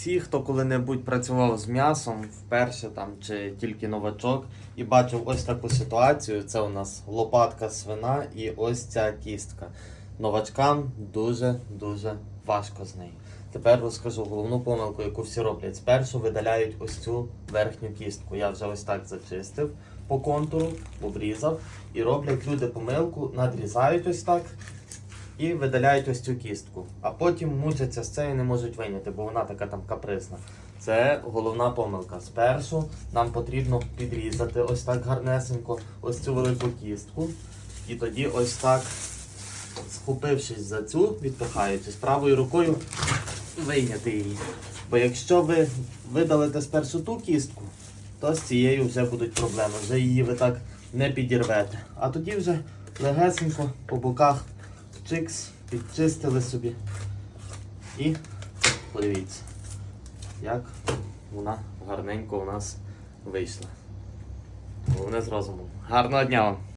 всі, хто коли-небудь працював з м'ясом, вперше там чи тільки новачок, і бачив ось таку ситуацію. Це у нас лопатка свина і ось ця кістка. Новачкам дуже-дуже важко з нею. Тепер розкажу головну помилку, яку всі роблять. Спершу видаляють ось цю верхню кістку. Я вже ось так зачистив по контуру, обрізав. І роблять люди помилку, надрізають ось так і видаляють ось цю кістку. А потім мучаться з цією і не можуть вийняти, бо вона така там капризна. Це головна помилка. Спершу нам потрібно підрізати ось так гарнесенько ось цю велику кістку. І тоді ось так, схопившись за цю, відпихаючись правою рукою, вийняти її. Бо якщо ви видалите спершу ту кістку, то з цією вже будуть проблеми. Вже її ви так не підірвете. А тоді вже легесенько по боках чикс, підчистили собі. І подивіться, як вона гарненько у нас вийшла. Головне з розумом. Гарного дня вам!